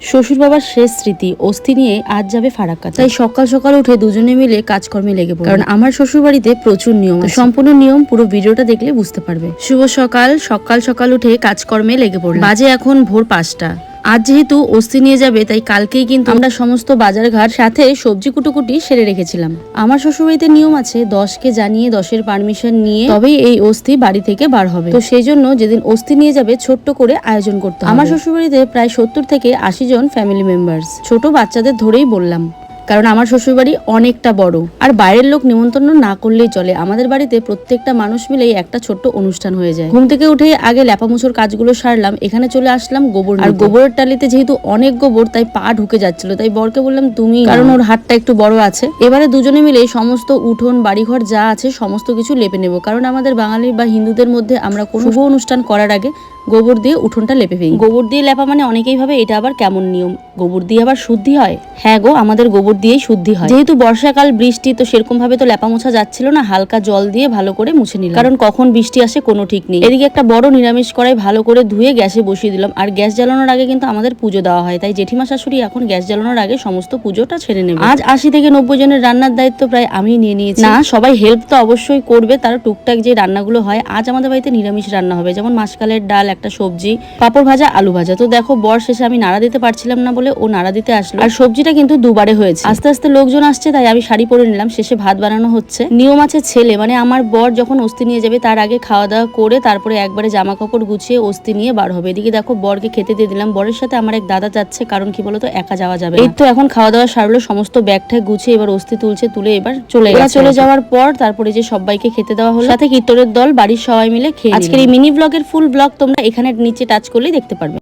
শ্বশুর বাবার শেষ স্মৃতি অস্থি নিয়ে আজ যাবে ফারাক্কা তাই সকাল সকাল উঠে দুজনে মিলে কাজকর্মে লেগে পড়ে কারণ আমার শ্বশুর বাড়িতে প্রচুর নিয়ম সম্পূর্ণ নিয়ম পুরো ভিডিওটা দেখলে বুঝতে পারবে। শুভ সকাল সকাল সকাল উঠে কাজকর্মে লেগে পড়ল বাজে এখন ভোর পাঁচটা। আজ যেহেতু অস্থি নিয়ে যাবে তাই কালকেই কিন্তু আমরা সমস্ত বাজার ঘাট সাথে সবজি কুটোকুটি সেরে রেখেছিলাম। আমার শ্বশুরবাড়িতে নিয়ম আছে দশকে জানিয়ে দশের পারমিশন নিয়ে তবেই এই অস্থি বাড়ি থেকে বার হবে। তো সেই জন্য যেদিন অস্থি নিয়ে যাবে ছোট্ট করে আয়োজন করতে আমার শ্বশুরবাড়িতে প্রায় সত্তর থেকে আশি জন ফ্যামিলি মেম্বার্স ছোট বাচ্চাদের ধরেই বললাম। কারণ আমার শ্বশুরবাড়ি অনেকটা বড়। আর বাইরের লোক নিমন্ত্রণ না করলেই চলে। আমাদের বাড়িতে প্রত্যেকটা মানুষ মিলেই একটা ছোট্ট অনুষ্ঠান হয়ে যায়। ঘুম থেকে উঠে আগে ল্যাপামুছোর কাজগুলো সারলাম। এখানে চলে আসলাম গোবর আর গোবরের টালিতে যেহেতু অনেক গোবর তাই পা ঢুকে যাচ্ছিল। তাই বরকে বললাম তুমি কারণ ওর হাতটা একটু বড় আছে। এবারে দুজনে মিলে সমস্ত উঠোন বাড়িঘর যা আছে সমস্ত কিছু লেপে নেব। কারণ আমাদের বাঙালি বা হিন্দুদের মধ্যে আমরা কোনো শুভ অনুষ্ঠান করার আগে গোবর দিয়ে উঠোনটা লেপে ফেলি। গোবর দিয়ে লেপা মানে অনেকেই ভাবে এটা আবার কেমন নিয়ম? গোবর দিয়ে আবার শুদ্ধি হয়? হ্যাঁ গো আমাদের গোবর দিয়েই শুদ্ধি হয়। যেহেতু বর্ষাকাল বৃষ্টি তো সেরকম ভাবে তো লেপা মোছা যাচ্ছিল না হালকা জল দিয়ে ভালো করে মুছে নিলাম। কারণ কখন বৃষ্টি আসে কোনো ঠিক নেই। এদিকে একটা বড় নিরামিষ কড়াই ভালো করে ধুয়ে গ্যাসে বসিয়ে দিলাম। আর গ্যাস জ্বালানোর আগে কিন্তু আমাদের পুজো দেওয়া হয়। তাই জেঠিমা শাশুড়ি এখন গ্যাস জ্বালানোর আগে সমস্ত পুজোটা ছেড়ে নেবে। আজ আশি থেকে নব্বই জনের রান্নার দায়িত্ব প্রায় আমি নিয়ে নিয়েছি। না সবাই হেল্প তো অবশ্যই করবে। তার টুকটাক যে রান্নাগুলো হয় আজ আমাদের বাড়িতে নিরামিষ রান্না হবে। যেমন মাসকালের ডাল একটা সবজি পাপড় ভাজা আলু ভাজা। তো দেখো বর শেষে আমি নাড়া দিতে পারছিলাম না বলে ও নাড়া দিতে আসলো। আর সবজিটা কিন্তু দুবারে হয়েছে। আস্তে আস্তে লোকজন আসছে তাই আমি শাড়ি পরে নিলাম। শেষে ভাত বানানো হচ্ছে। নিয়ম আছে ছেলে মানে আমার বর যখন অস্থি নিয়ে যাবে তার আগে খাওয়া দাওয়া করে তারপরে একবারে জামা কাপড় গুছিয়ে অস্থি নিয়ে বার হবে। এদিকে দেখো বরকে খেতে দিয়ে দিলাম। বরের সাথে আমার এক দাদা যাচ্ছে কারণ কি বলতো একা যাওয়া যাবে এই তো এখন খাওয়া দাওয়া সারলো সমস্ত ব্যাগ ট্যাগ গুছিয়ে এবার অস্থি তুলছে তুলে এবার চলে গেছে। চলে যাওয়ার পর তারপরে যে সবাইকে খেতে দেওয়া হলো সাথে কীর্তনের দল বাড়ির সবাই মিলে খেয়ে আজকের এই মিনি ব্লগের ফুল ব্লগ তোমরা এখানে নিচে টাচ করলেই দেখতে পারবে।